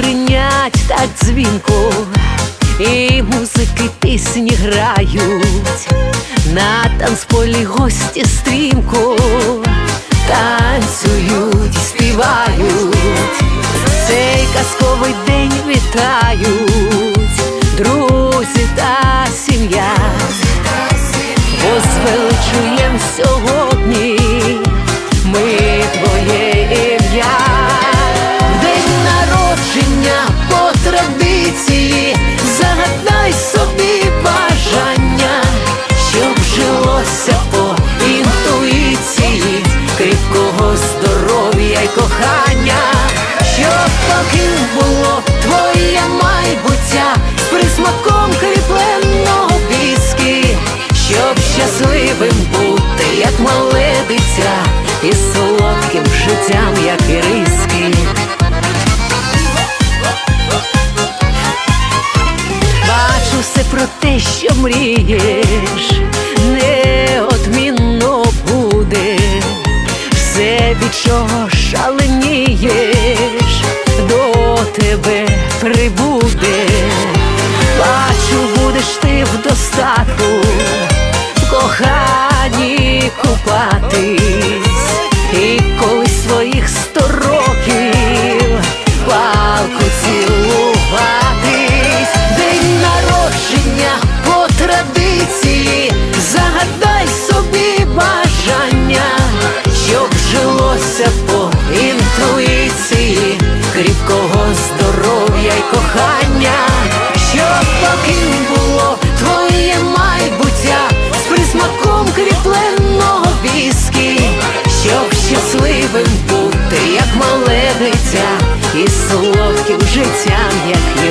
Бринять так дзвінко, і музики пісні грають, на танцполі гості стрімко, танцюють, співають, цей казковий день вітають, друзі та сім'я, возвеличуєм сьогодні щасливим бути, як мале дитя, і солодким життям, як і риски. Бачу все про те, що мрієш, неодмінно буде, все від чого шаленієш, до тебе купатись, і коли своїх сто років палку цілуватись, день народження по традиції, загадай собі бажання, щоб жилося по інтуїції, кріпкого здоров'я й кохання, щоб таким солодким життям, як і